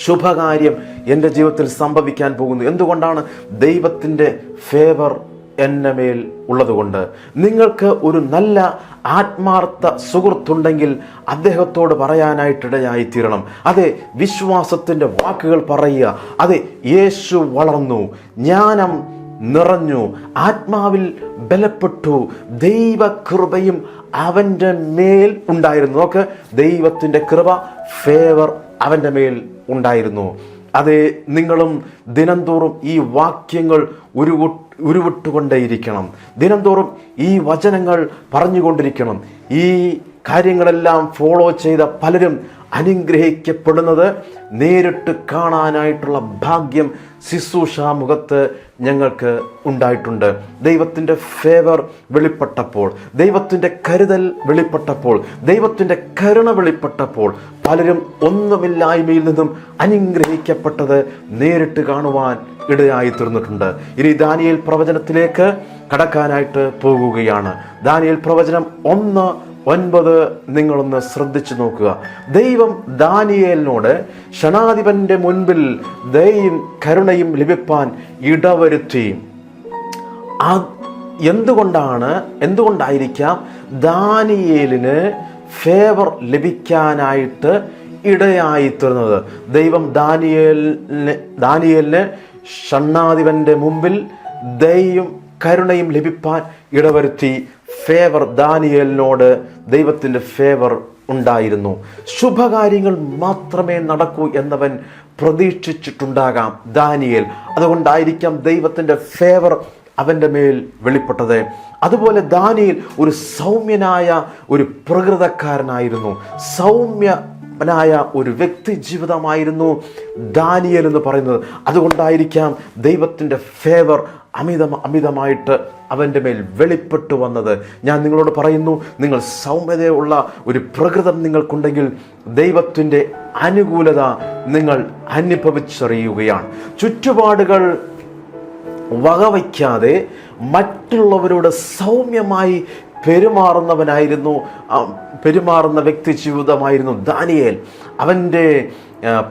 ശുഭകാര്യം എന്റെ ജീവിതത്തിൽ സംഭവിക്കാൻ പോകുന്നു. എന്തുകൊണ്ടാണ് ദൈവത്തിന്റെ ഫേവർ എന്നെ മേൽ ഉള്ളതുകൊണ്ട്? നിങ്ങൾക്ക് ഒരു നല്ല ആത്മാർത്ഥ സുഹൃത്തുണ്ടെങ്കിൽ അദ്ദേഹത്തോട് പറയാനായിട്ടിടയായി തീരണം അതെ വിശ്വാസത്തിന്റെ വാക്കുകൾ പറയുക. അതെ യേശു വളർന്നു. ജ്ഞാനം നിറഞ്ഞു ആത്മാവിൽ ബലപ്പെട്ടു ദൈവകൃപയും അവന്റെ മേൽ ഉണ്ടായിരുന്നു. നോക്ക് ദൈവത്തിന്റെ കൃപ ഫേവർ അവന്റെ മേൽ ഉണ്ടായിരുന്നു. അതെ നിങ്ങളും ദിനംതോറും ഈ വാക്യങ്ങൾ ഉരുവു ഉരുവിട്ടുകൊണ്ടേയിരിക്കണം. ദിനംതോറും ഈ വചനങ്ങൾ പറഞ്ഞുകൊണ്ടിരിക്കണം. ഈ കാര്യങ്ങളെല്ലാം ഫോളോ ചെയ്ത പലരും അനുഗ്രഹിക്കപ്പെടുന്നത് നേരിട്ട് കാണാനായിട്ടുള്ള ഭാഗ്യം ശുശ്രൂഷ മുഖത്ത് ഞങ്ങൾക്ക് ഉണ്ടായിട്ടുണ്ട്. ദൈവത്തിന്റെ ഫേവർ വെളിപ്പെട്ടപ്പോൾ ദൈവത്തിന്റെ കരുതൽ വെളിപ്പെട്ടപ്പോൾ ദൈവത്തിന്റെ കരുണ വെളിപ്പെട്ടപ്പോൾ പലരും ഒന്നുമില്ലായ്മയിൽ നിന്നും അനുഗ്രഹിക്കപ്പെട്ടത് നേരിട്ട് കാണുവാൻ ഇടയായി തീർന്നിട്ടുണ്ട്. ഇനി ദാനിയേൽ പ്രവചനത്തിലേക്ക് കടക്കാനായിട്ട് പോകുകയാണ്. ദാനിയേൽ പ്രവചനം ഒന്ന് ഒൻപത് നിങ്ങളൊന്ന് ശ്രദ്ധിച്ചു നോക്കുക. ദൈവം ദാനിയേലിനോട് ക്ഷണാധിപന്റെ മുൻപിൽ ദയയും കരുണയും ലഭിപ്പാൻ ഇടവരുത്തി. എന്തുകൊണ്ടാണ് എന്തുകൊണ്ടായിരിക്കാം ദാനിയേലിന് ഫേവർ ലഭിക്കാനായിട്ട് ഇടയായി തീർന്നത് ദൈവം ദാനിയേലിന് ദാനിയേലിന് ഷണ്ണാധിപന്റെ മുമ്പിൽ ദയും കരുണയും ലഭിപ്പാൻ ഇടവരുത്തി. ഫേവർ ദാനിയേലിനോട് ദൈവത്തിന്റെ ഫേവർ ഉണ്ടായിരുന്നു. ശുഭകാര്യങ്ങൾ മാത്രമേ നടക്കൂ എന്നവൻ പ്രതീക്ഷിച്ചിട്ടുണ്ടാകാം ദാനിയേൽ. അതുകൊണ്ടായിരിക്കാം ദൈവത്തിന്റെ ഫേവർ അവന്റെ മേൽ വെളിപ്പെട്ടത്. അതുപോലെ ദാനിയിൽ ഒരു സൗമ്യനായ ഒരു പ്രകൃതക്കാരനായിരുന്നു. സൗമ്യ ായ ഒരു വ്യക്തി ജീവിതമായിരുന്നു ദാനിയൽ എന്ന് പറയുന്നത്. അതുകൊണ്ടായിരിക്കാം ദൈവത്തിന്റെ ഫേവർ അമിത അമിതമായിട്ട് അവന്റെ മേൽ വെളിപ്പെട്ടു വന്നത്. ഞാൻ നിങ്ങളോട് പറയുന്നു നിങ്ങൾ സൗമ്യതയുള്ള ഒരു പ്രകൃതം നിങ്ങൾക്കുണ്ടെങ്കിൽ ദൈവത്തിന്റെ അനുകൂലത നിങ്ങൾ അനുഭവിച്ചറിയുകയാണ്. ചുറ്റുപാടുകൾ വകവയ്ക്കാതെ മറ്റുള്ളവരോട് സൗമ്യമായി പെരുമാറുന്നവനായിരുന്നു പെരുമാറുന്ന വ്യക്തി ജീവിതമായിരുന്നു ദാനിയേൽ. അവന്റെ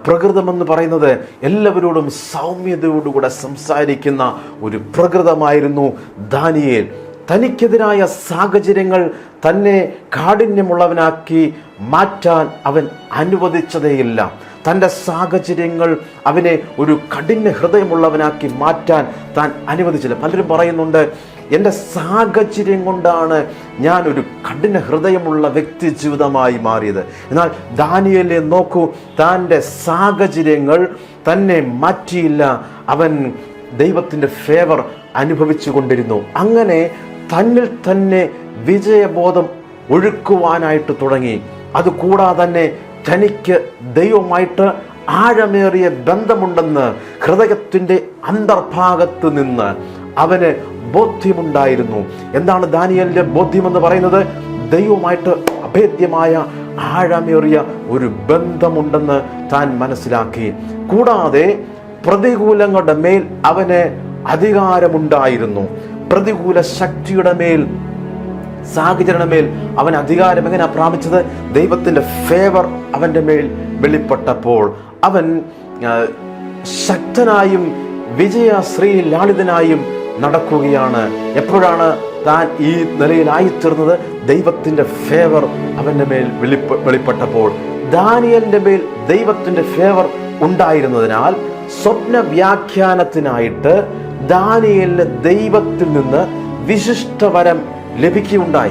പ്രകൃതമെന്ന് പറയുന്നത് എല്ലാവരോടും സൗമ്യതയോടുകൂടെ സംസാരിക്കുന്ന ഒരു പ്രകൃതമായിരുന്നു ദാനിയേൽ. തനിക്കെതിരായ സാഹചര്യങ്ങൾ തന്നെ കാഠിന്യമുള്ളവനാക്കി മാറ്റാൻ അവൻ അനുവദിച്ചതേയില്ല. തന്റെ സാഹചര്യങ്ങൾ അവനെ ഒരു കഠിന ഹൃദയമുള്ളവനാക്കി മാറ്റാൻ താൻ അനുവദിച്ചില്ല. പലരും പറയുന്നുണ്ട് എന്റെ സാഹചര്യം കൊണ്ടാണ് ഞാൻ ഒരു കഠിന ഹൃദയമുള്ള വ്യക്തി ജീവിതമായി മാറിയത്. എന്നാൽ ദാനിയലെ നോക്കൂ തന്റെ സാഹചര്യങ്ങൾ തന്നെ മാറ്റിയില്ല. അവൻ ദൈവത്തിന്റെ ഫേവർ അനുഭവിച്ചു കൊണ്ടിരുന്നു. അങ്ങനെ തന്നിൽ തന്നെ വിജയബോധം ഒഴുക്കുവാനായിട്ട് തുടങ്ങി. അതുകൂടാതെ തന്നെ തനിക്ക് ദൈവമായിട്ട് ആഴമേറിയ ബന്ധമുണ്ടെന്ന് ഹൃദയത്തിന്റെ അന്തർഭാഗത്ത് നിന്ന് അവന് ബോധ്യമുണ്ടായിരുന്നു. എന്താണ് ദാനിയലിന്റെ ബോധ്യമെന്ന് പറയുന്നത്? ദൈവമായിട്ട് അഭേദ്യമായ ആഴമേറിയ ഒരു ബന്ധമുണ്ടെന്ന് താൻ മനസ്സിലാക്കി. കൂടാതെ പ്രതികൂലങ്ങളുടെ മേൽ അവന് അധികാരമുണ്ടായിരുന്നു. പ്രതികൂല ശക്തിയുടെ മേൽ സാഹചര്യ മേൽ അവൻ അധികാരം എങ്ങനെ പ്രാപിച്ചത് ദൈവത്തിന്റെ ഫേവർ അവന്റെ മേൽ വെളിപ്പെട്ടപ്പോൾ അവൻ ശക്തനായും വിജയ ശ്രീ ലാളിതനായും നടക്കുകയാണ്. എപ്പോഴാണ് താൻ ഈ നിലയിലായിത്തീർന്നത്? ദൈവത്തിന്റെ ഫേവർ അവന്റെ മേൽ വെളിപ്പ വെളിപ്പെട്ടപ്പോൾ. ദാനിയലിന്റെ മേൽ ദൈവത്തിന്റെ ഫേവർ ഉണ്ടായിരുന്നതിനാൽ സ്വപ്ന വ്യാഖ്യാനത്തിനായിട്ട് ദാനിയലിന് ദൈവത്തിൽ നിന്ന് വിശിഷ്ടവരം ലഭിക്കുകയുണ്ടായി.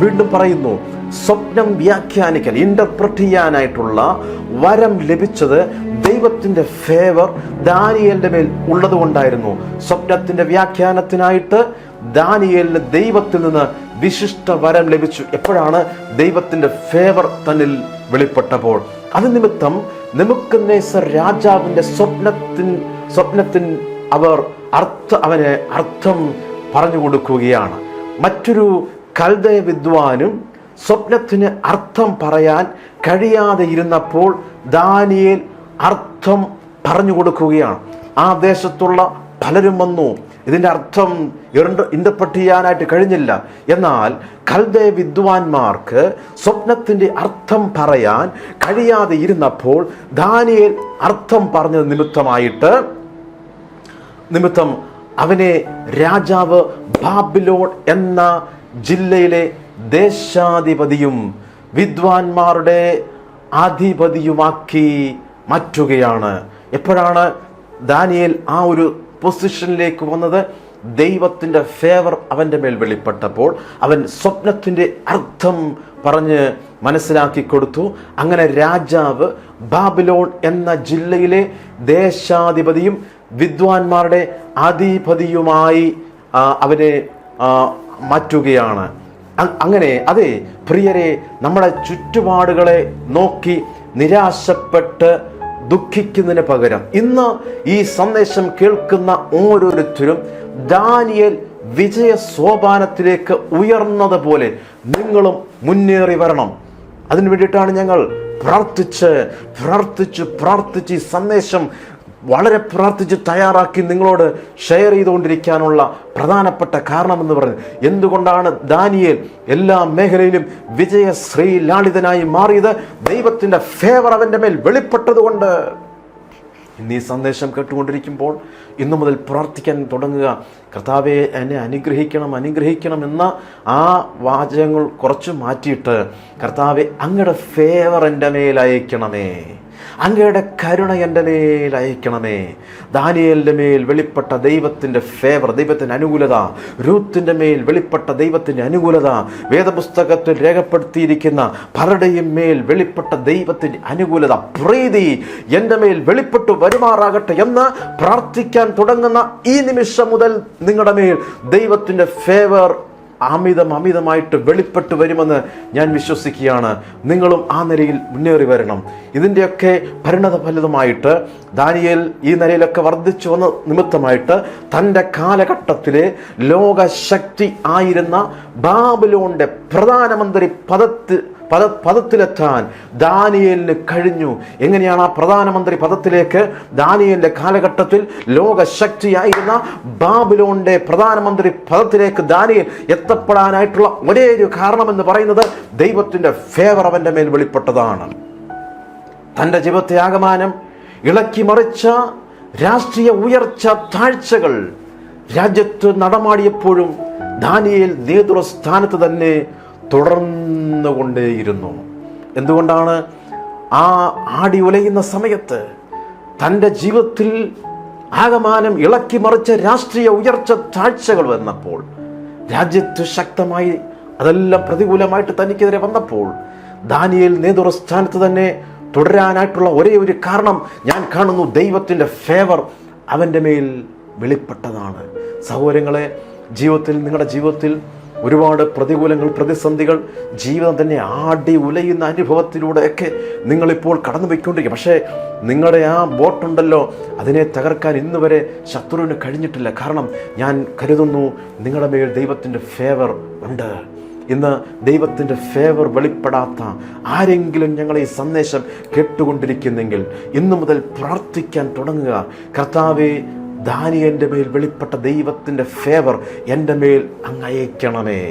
വീണ്ടും പറയുന്നു സ്വപ്നം വ്യാഖ്യാനിക്കൽ ഇന്റർപ്രറ്റ് ചെയ്യാനായിട്ടുള്ള വരം ലഭിച്ചത് ദൈവത്തിന്റെ ഫേവർ ദാനിയലിന്റെ മേൽ ഉള്ളത് കൊണ്ടായിരുന്നു സ്വപ്നത്തിന്റെ വ്യാഖ്യാനത്തിനായിട്ട് ദാനിയലിന് ദൈവത്തിൽ നിന്ന് വിശിഷ്ട വരം ലഭിച്ചു. എപ്പോഴാണ്? ദൈവത്തിന്റെ ഫേവർ തന്നിൽ വെളിപ്പെട്ടപ്പോൾ. അത് നിമിത്തം നെബൂഖദ്നേസർ രാജാവിന്റെ സ്വപ്നത്തിൻ സ്വപ്നത്തിൻ അവർ അർത്ഥ അവന് അർത്ഥം പറഞ്ഞു കൊടുക്കുകയാണ്. മറ്റൊരു കൽദയ വിദ്വാനും സ്വപ്നത്തിന് അർത്ഥം പറയാൻ കഴിയാതെ ഇരുന്നപ്പോൾ ദാനിയേൽ അർത്ഥം പറഞ്ഞു കൊടുക്കുകയാണ്. ആ ദേശത്തുള്ള പലരും വന്നു. ഇതിന്റെ അർത്ഥം ഇന്റർപ്രറ്റ് ചെയ്യാനായിട്ട് കഴിഞ്ഞില്ല. എന്നാൽ കൽദയ വിദ്വാൻമാർക്ക് സ്വപ്നത്തിന്റെ അർത്ഥം പറയാൻ കഴിയാതെ ഇരുന്നപ്പോൾ ദാനിയേൽ അർത്ഥം പറഞ്ഞത് നിമിത്തമായിട്ട് നിമിത്തം അവനെ രാജാവ് ബാബിലോൺ എന്ന ജില്ലയിലെ ദേശാധിപതിയും വിദ്വാൻമാരുടെ അധിപതിയുമാക്കി മാറ്റുകയാണ്. എപ്പോഴാണ് ദാനിയേൽ ആ ഒരു പൊസിഷനിലേക്ക് വന്നത്? ദൈവത്തിന്റെ ഫേവർ അവന്റെ മേൽ വെളിപ്പെട്ടപ്പോൾ അവൻ സ്വപ്നത്തിന്റെ അർത്ഥം പറഞ്ഞ് മനസ്സിലാക്കി കൊടുത്തു. അങ്ങനെ രാജാവ് ബാബിലോൺ എന്ന ജില്ലയിലെ ദേശാധിപതിയും വിദ്വാൻമാരുടെ അധിപതിയുമായി അവരെ മാറ്റുകയാണ്. അങ്ങനെ അതെ പ്രിയരെ നമ്മുടെ ചുറ്റുപാടുകളെ നോക്കി നിരാശപ്പെട്ട് ദുഃഖിക്കുന്നതിന് പകരം ഇന്ന് ഈ സന്ദേശം കേൾക്കുന്ന ഓരോരുത്തരും ദാനിയൽ വിജയ സോപാനത്തിലേക്ക് ഉയർന്നതുപോലെ നിങ്ങളും മുന്നേറി വരണം. അതിനു വേണ്ടിയിട്ടാണ് ഞങ്ങൾ പ്രാർത്ഥിച്ച് പ്രാർത്ഥിച്ച് പ്രാർത്ഥിച്ച് ഈ സന്ദേശം വളരെ പ്രാർത്ഥിച്ച് തയ്യാറാക്കി നിങ്ങളോട് ഷെയർ ചെയ്തുകൊണ്ടിരിക്കാനുള്ള പ്രധാനപ്പെട്ട കാരണമെന്ന് പറഞ്ഞു എന്തുകൊണ്ടാണ് ദാനിയേൽ എല്ലാ മേഖലയിലും വിജയശ്രീ ലാളിതനായി മാറിയത്? ദൈവത്തിന്റെ ഫേവർ അവന്റെ മേൽ വെളിപ്പെട്ടതുകൊണ്ട്. ഇന്ന് ഈ സന്ദേശം കേട്ടുകൊണ്ടിരിക്കുമ്പോൾ ഇന്നു മുതൽ പ്രാർത്ഥിക്കാൻ തുടങ്ങുക. കർത്താവെ എന്നെ അനുഗ്രഹിക്കണം അനുഗ്രഹിക്കണം എന്ന ആ വാചകങ്ങൾ കുറച്ച് മാറ്റിയിട്ട് കർത്താവെ അങ്ങയുടെ ഫേവർ എന്റെ മേൽ അയക്കണമേ. അങ്ങയുടെ കരുണ എന്റെ മേൽ അയക്കണമേ. ദാനിയലിന്റെ മേൽ വെളിപ്പെട്ട ദൈവത്തിന്റെ ഫേവർ ദൈവത്തിന്റെ അനുകൂലത. രൂത്തിന്റെ മേൽ വെളിപ്പെട്ട ദൈവത്തിന്റെ അനുകൂലത. വേദപുസ്തകത്തിൽ രേഖപ്പെടുത്തിയിരിക്കുന്ന പലരുടെയും മേൽ വെളിപ്പെട്ട ദൈവത്തിന്റെ അനുകൂലത. പ്രീതി എന്റെ മേൽ വെളിപ്പെട്ടു വരുമാറാകട്ടെ എന്ന് പ്രാർത്ഥിക്കാൻ തുടങ്ങുന്ന ഈ നിമിഷം മുതൽ നിങ്ങളുടെ മേൽ ദൈവത്തിന്റെ ഫേവർ അമിതം അമിതമായിട്ട് വെളിപ്പെട്ട് വരുമെന്ന് ഞാൻ വിശ്വസിക്കുകയാണ്. നിങ്ങളും ആ നിലയിൽ മുന്നേറി വരണം. ഇതിന്റെയൊക്കെ പരിണത ഫലിതമായിട്ട് ദാനിയേൽ ഈ നിലയിലൊക്കെ വർദ്ധിച്ചു വന്ന നിമിത്തമായിട്ട് തന്റെ കാലഘട്ടത്തിലെ ലോകശക്തി ആയിരുന്ന ബാബിലോണിന്റെ പ്രധാനമന്ത്രി പദത്തിൽ പദ പദത്തിലെത്താൻ ദാനിയലിന് കഴിഞ്ഞു. എങ്ങനെയാണ് ആ പ്രധാനമന്ത്രി പദത്തിലേക്ക്? ദാനിയേലിന്റെ കാലഘട്ടത്തിൽ ലോകശക്തിയായിരുന്ന ബാബിലോണിന്റെ പ്രധാനമന്ത്രി പദത്തിലേക്ക് ദാനിയൽ എത്തപ്പെടാനായിട്ടുള്ള ഒരേ ഒരു കാരണമെന്ന് പറയുന്നത് ദൈവത്തിന്റെ ഫേവർ അവന്റെ മേൽ വെളിപ്പെട്ടതാണ്. തന്റെ ജീവിതത്തെ ആകമാനം ഇളക്കി മറിച്ച രാഷ്ട്രീയ ഉയർച്ച താഴ്ചകൾ രാജ്യത്ത് നടമാടിയപ്പോഴും ദാനിയേൽ നേതൃസ്ഥാനത്ത് തന്നെ തുടർന്നുകൊണ്ടേയിരുന്നു. എന്തുകൊണ്ടാണ്? ആ ആടി ഉലയുന്ന സമയത്ത് തന്റെ ജീവിതത്തിൽ ആകമാനം ഇളക്കി മറിച്ച രാഷ്ട്രീയ ഉയർച്ച താഴ്ചകൾ വന്നപ്പോൾ രാജ്യത്ത് ശക്തമായി അതെല്ലാം പ്രതികൂലമായിട്ട് തനിക്കെതിരെ വന്നപ്പോൾ ദാനിയേൽ നേതൃസ്ഥാനത്ത് തന്നെ തുടരാനായിട്ടുള്ള ഒരേ ഒരു കാരണം ഞാൻ കാണുന്നു. ദൈവത്തിന്റെ ഫേവർ അവന്റെ മേൽ വെളിപ്പെട്ടതാണ്. സഹോദരങ്ങളെ ജീവിതത്തിൽ നിങ്ങളുടെ ജീവിതത്തിൽ ഒരുപാട് പ്രതികൂലങ്ങൾ പ്രതിസന്ധികൾ ജീവിതം തന്നെ ആടി ഉലയുന്ന അനുഭവത്തിലൂടെയൊക്കെ നിങ്ങളിപ്പോൾ കടന്നു പോയിക്കൊണ്ടിരിക്കും പക്ഷേ നിങ്ങളുടെ ആ ബോട്ടുണ്ടല്ലോ അതിനെ തകർക്കാൻ ഇന്ന് വരെ ശത്രുവിന് കഴിഞ്ഞിട്ടില്ല. കാരണം ഞാൻ കരുതുന്നു നിങ്ങളുടെ മേൽ ദൈവത്തിന്റെ ഫേവർ ഉണ്ട്. ഇന്ന് ദൈവത്തിന്റെ ഫേവർ വെളിപ്പെടാത്ത ആരെങ്കിലും ഞങ്ങൾ ഈ സന്ദേശം കേട്ടുകൊണ്ടിരിക്കുന്നെങ്കിൽ ഇന്നു മുതൽ പ്രാർത്ഥിക്കാൻ തുടങ്ങുക. കർത്താവെ ദാനിയന്റെ മേൽ വെളിപ്പെട്ട ദൈവത്തിന്റെ ഫേവർ എന്റെ മേൽ അങ്ങയക്കണമേ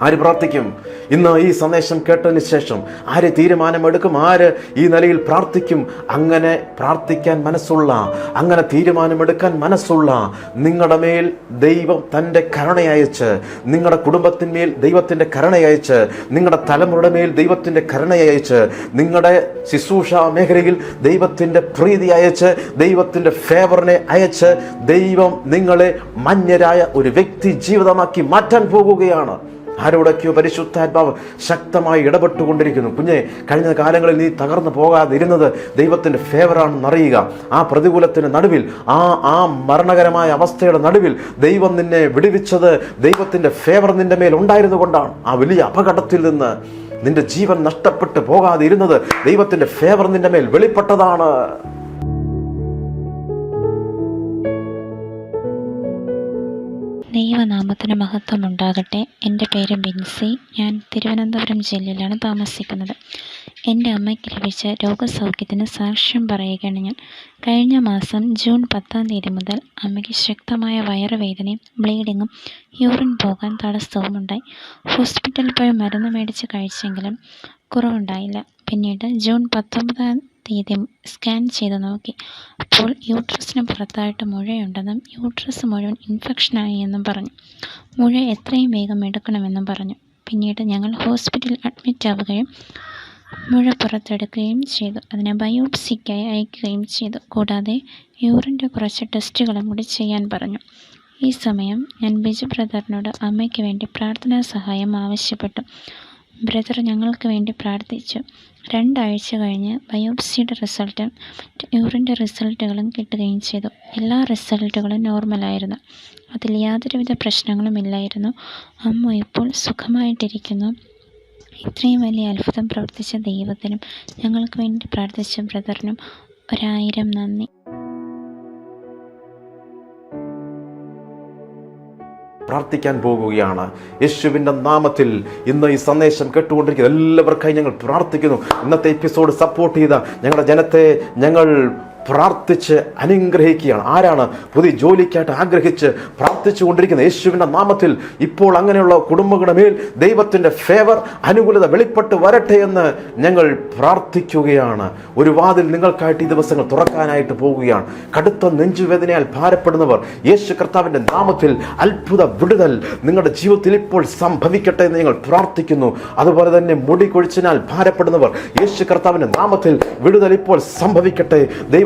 ആര് പ്രാർത്ഥിക്കും? ഇന്ന് ഈ സന്ദേശം കേട്ടതിന് ശേഷം ആര് തീരുമാനമെടുക്കും? ആര് ഈ നിലയിൽ പ്രാർത്ഥിക്കും? അങ്ങനെ പ്രാർത്ഥിക്കാൻ മനസ്സുള്ള അങ്ങനെ തീരുമാനമെടുക്കാൻ മനസ്സുള്ള നിങ്ങളുടെ മേൽ ദൈവം തന്റെ കരുണയച്ച് നിങ്ങളുടെ കുടുംബത്തിന്മേൽ ദൈവത്തിന്റെ കരുണയച്ച് നിങ്ങളുടെ തലമുറയുടെ മേൽ ദൈവത്തിന്റെ കരുണയച്ച് നിങ്ങളുടെ ശുശ്രൂഷ മേഖലയിൽ ദൈവത്തിന്റെ പ്രീതി അയച്ച് ദൈവത്തിന്റെ ഫേവറിനെ അയച്ച് ദൈവം നിങ്ങളെ മന്യരായ ഒരു വ്യക്തി ജീവിതമാക്കി മാറ്റാൻ പോകുകയാണ്. ആരോടൊക്കെയോ പരിശുദ്ധാത്മാവ് ശക്തമായി ഇടപെട്ടുകൊണ്ടിരിക്കുന്നു. കുഞ്ഞെ കഴിഞ്ഞ കാലങ്ങളിൽ നീ തകർന്നു പോകാതിരുന്നത് ദൈവത്തിന്റെ ഫേവറാണെന്ന് അറിയുക. ആ പ്രതികൂലത്തിന് നടുവിൽ ആ ആ മരണകരമായ അവസ്ഥയുടെ നടുവിൽ ദൈവം നിന്നെ വിടുവിച്ചത് ദൈവത്തിന്റെ ഫേവർ നിന്റെ മേൽ ഉണ്ടായിരുന്നു കൊണ്ടാണ്. ആ വലിയ അപകടത്തിൽ നിന്ന് നിന്റെ ജീവൻ നഷ്ടപ്പെട്ടു പോകാതിരുന്നത് ദൈവത്തിന്റെ ഫേവർ നിന്റെ മേൽ വെളിപ്പെട്ടതാണ്. ദൈവനാമത്തിന് മഹത്വം ഉണ്ടാകട്ടെ എന്റെ പേര് ബിൻസി. ഞാൻ തിരുവനന്തപുരം ജില്ലയിലാണ് താമസിക്കുന്നത്. എന്റെ അമ്മയ്ക്ക് ലഭിച്ച രോഗസൗഖ്യത്തിന് സാക്ഷ്യം പറയുകയാണ് ഞാൻ. കഴിഞ്ഞ മാസം ജൂൺ പത്താം തീയതി മുതൽ അമ്മയ്ക്ക് ശക്തമായ വയറുവേദനയും ബ്ലീഡിങ്ങും യൂറിൻ പോകാൻ തടസ്സവും ഉണ്ടായി ഹോസ്പിറ്റലിൽ പോയി മരുന്ന് മേടിച്ച് കഴിച്ചെങ്കിലും കുറവുണ്ടായില്ല. പിന്നീട് ജൂൺ പത്തൊമ്പതാം തീയതി സ്കാൻ ചെയ്ത് നോക്കി. അപ്പോൾ യൂട്രസിന് പുറത്തായിട്ട് മുഴയുണ്ടെന്നും യൂട്രസ് മുഴുവൻ ഇൻഫെക്ഷനായി എന്നും പറഞ്ഞു. മുഴ എത്രയും വേഗം എടുക്കണമെന്നും പറഞ്ഞു. പിന്നീട് ഞങ്ങൾ ഹോസ്പിറ്റലിൽ അഡ്മിറ്റ് ആവുകയും മുഴ പുറത്തെടുക്കുകയും ചെയ്തു. അതിനെ ബയോപ്സിക്കായി അയക്കുകയും ചെയ്തു. കൂടാതെ യൂറിന്റെ കുറച്ച് ടെസ്റ്റുകളും കൂടി ചെയ്യാൻ പറഞ്ഞു. ഈ സമയം ഞാൻ ബിജു ബ്രദറിനോട് അമ്മയ്ക്ക് വേണ്ടി പ്രാർത്ഥനാ സഹായം ആവശ്യപ്പെട്ടു. ബ്രദർ ഞങ്ങൾക്ക് വേണ്ടി പ്രാർത്ഥിച്ചു. രണ്ടാഴ്ച കഴിഞ്ഞ് ബയോപ്സിയുടെ റിസൾട്ടും മറ്റ് യൂറിന്റെ റിസൾട്ടുകളും കിട്ടുകയും ചെയ്തു. എല്ലാ റിസൾട്ടുകളും നോർമലായിരുന്നു അതിൽ യാതൊരുവിധ പ്രശ്നങ്ങളും ഇല്ലായിരുന്നു. അമ്മ ഇപ്പോൾ സുഖമായിട്ടിരിക്കുന്നു. ഇത്രയും വലിയ അത്ഭുതം പ്രവർത്തിച്ച ദൈവത്തിനും ഞങ്ങൾക്ക് വേണ്ടി പ്രാർത്ഥിച്ച ബ്രദറിനും ഒരായിരം നന്ദി. പ്രാർത്ഥിക്കാൻ പോകുകയാണ്. യേശുവിന്റെ നാമത്തിൽ ഇന്ന് ഈ സന്ദേശം കേട്ടുകൊണ്ടിരിക്കുന്ന എല്ലാവർക്കായി ഞങ്ങൾ പ്രാർത്ഥിക്കുന്നു. ഇന്നത്തെ എപ്പിസോഡ് സപ്പോർട്ട് ചെയ്ത ഞങ്ങളുടെ ജനത്തെ ഞങ്ങൾ പ്രാർത്ഥിച്ച് അനുഗ്രഹിക്കുകയാണ്. ആരാണ് പുതിയ ജോലിക്കായിട്ട് ആഗ്രഹിച്ച് പ്രാർത്ഥിച്ചു കൊണ്ടിരിക്കുന്ന യേശുവിന്റെ നാമത്തിൽ ഇപ്പോൾ അങ്ങനെയുള്ള കുടുംബങ്ങളുടെ മേൽ ദൈവത്തിന്റെ ഫേവർ അനുകൂലത വെളിപ്പെട്ട് വരട്ടെ എന്ന് ഞങ്ങൾ പ്രാർത്ഥിക്കുകയാണ്. ഒരു വാതിൽ നിങ്ങൾക്കായിട്ട് ഈ ദിവസങ്ങൾ തുറക്കാനായിട്ട് പോവുകയാണ്. കടുത്ത നെഞ്ചുവേദനയാൽ ഭാരപ്പെടുന്നവർ യേശു കർത്താവിന്റെ നാമത്തിൽ അത്ഭുത വിടുതൽ നിങ്ങളുടെ ജീവിതത്തിൽ ഇപ്പോൾ സംഭവിക്കട്ടെ എന്ന് ഞങ്ങൾ പ്രാർത്ഥിക്കുന്നു. അതുപോലെ തന്നെ മുടി കൊഴിച്ചിനാൽ ഭാരപ്പെടുന്നവർ യേശു കർത്താവിന്റെ നാമത്തിൽ വിടുതൽ ഇപ്പോൾ സംഭവിക്കട്ടെ.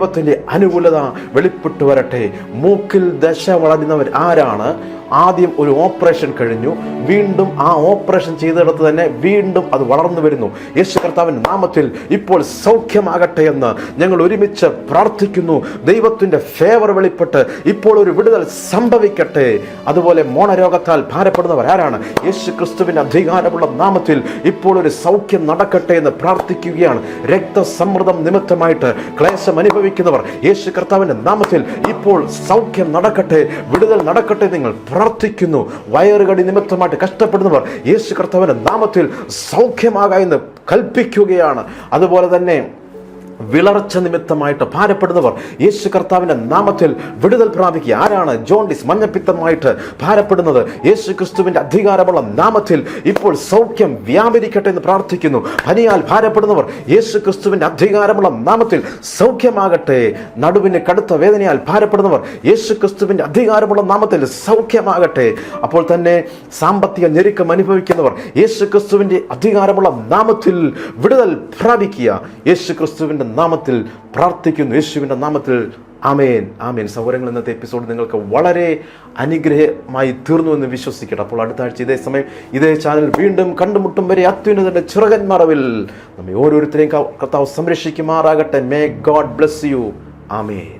ദൈവത്തിന്റെ അനുകൂലത വെളിപ്പെട്ടു വരട്ടെ. മൂക്കിൽ ദശ വളരുന്നവർ ആരാണ്? ആദ്യം ഒരു ഓപ്പറേഷൻ കഴിഞ്ഞു. വീണ്ടും ആ ഓപ്പറേഷൻ ചെയ്തിടത്ത് തന്നെ വീണ്ടും അത് വളർന്നു വരുന്നു. യേശു കർത്താവിന്റെ നാമത്തിൽ ഇപ്പോൾ സൗഖ്യമാകട്ടെ എന്ന് ഞങ്ങൾ ഒരുമിച്ച് പ്രാർത്ഥിക്കുന്നു. ദൈവത്തിന്റെ ഫേവർ വെളിപ്പെട്ട് ഇപ്പോൾ ഒരു വിടുതൽ സംഭവിക്കട്ടെ. അതുപോലെ മോണരോഗത്താൽ ഭാരപ്പെടുന്നവർ ആരാണ്? യേശു ക്രിസ്തുവിന്റെ അധികാരമുള്ള നാമത്തിൽ ഇപ്പോൾ ഒരു സൗഖ്യം നടക്കട്ടെ എന്ന് പ്രാർത്ഥിക്കുകയാണ്. രക്തസമ്മർദ്ദം നിമിത്തമായിട്ട് ക്ലേശം അനുഭവിക്കുന്നവർ യേശു കർത്താവിന്റെ നാമത്തിൽ ഇപ്പോൾ സൗഖ്യം നടക്കട്ടെ വിടുതൽ നടക്കട്ടെ നിങ്ങൾ പ്രാർത്ഥിക്കുന്നു. വയറുകടി നിമിത്തമായിട്ട് കഷ്ടപ്പെടുന്നവർ യേശു കർത്താവിന്റെ നാമത്തിൽ സൗഖ്യമാകാ എന്ന് കൽപ്പിക്കുകയാണ്. അതുപോലെ തന്നെ വിളർച്ച നിമിത്തമായിട്ട് ഭാരപ്പെടുന്നവർ യേശു കർത്താവിന്റെ നാമത്തിൽ വിടുതൽ പ്രാപിക്കുക. ആരാണ് ജോണ്ടിസ് മഞ്ഞപ്പിത്തമായിട്ട് ഭാരപ്പെടുന്നത്? യേശു ക്രിസ്തുവിന്റെ അധികാരമുള്ള നാമത്തിൽ ഇപ്പോൾ സൗഖ്യം വ്യാപരിക്കട്ടെ എന്ന് പ്രാർത്ഥിക്കുന്നു. പനിയാൽ ഭാരപ്പെടുന്നവർ യേശു ക്രിസ്തുവിന്റെ അധികാരമുള്ള നാമത്തിൽ സൗഖ്യമാകട്ടെ. നടുവിന് കടുത്ത വേദനയാൽ ഭാരപ്പെടുന്നവർ യേശു ക്രിസ്തുവിന്റെ അധികാരമുള്ള നാമത്തിൽ സൗഖ്യമാകട്ടെ. അപ്പോൾ തന്നെ സാമ്പത്തിക ഞെരുക്കം അനുഭവിക്കുന്നവർ യേശു ക്രിസ്തുവിന്റെ അധികാരമുള്ള നാമത്തിൽ വിടുതൽ പ്രാപിക്കുക. യേശു ക്രിസ്തുവിന്റെ നാമത്തിൽ പ്രാർത്ഥിക്കുന്നു. യേശുവിന്റെ നാമത്തിൽ ആമേൻ. ആമേൻ. സൗകര്യങ്ങൾ ഇന്നത്തെ എപ്പിസോഡ് നിങ്ങൾക്ക് വളരെ അനുഗ്രഹമായി തീർന്നു എന്ന് വിശ്വസിക്കട്ടെ. അപ്പോൾ അടുത്ത ആഴ്ച ഇതേ സമയം ഇതേ ചാനൽ വീണ്ടും കണ്ടുമുട്ടും വരെ അത്യുന്നതന്റെ ചിറകൻ മറവിൽ നമ്മെ ഓരോരുത്തരെയും കർത്താവ് സംരക്ഷിക്കുമാറാകട്ടെ. May God bless you amen.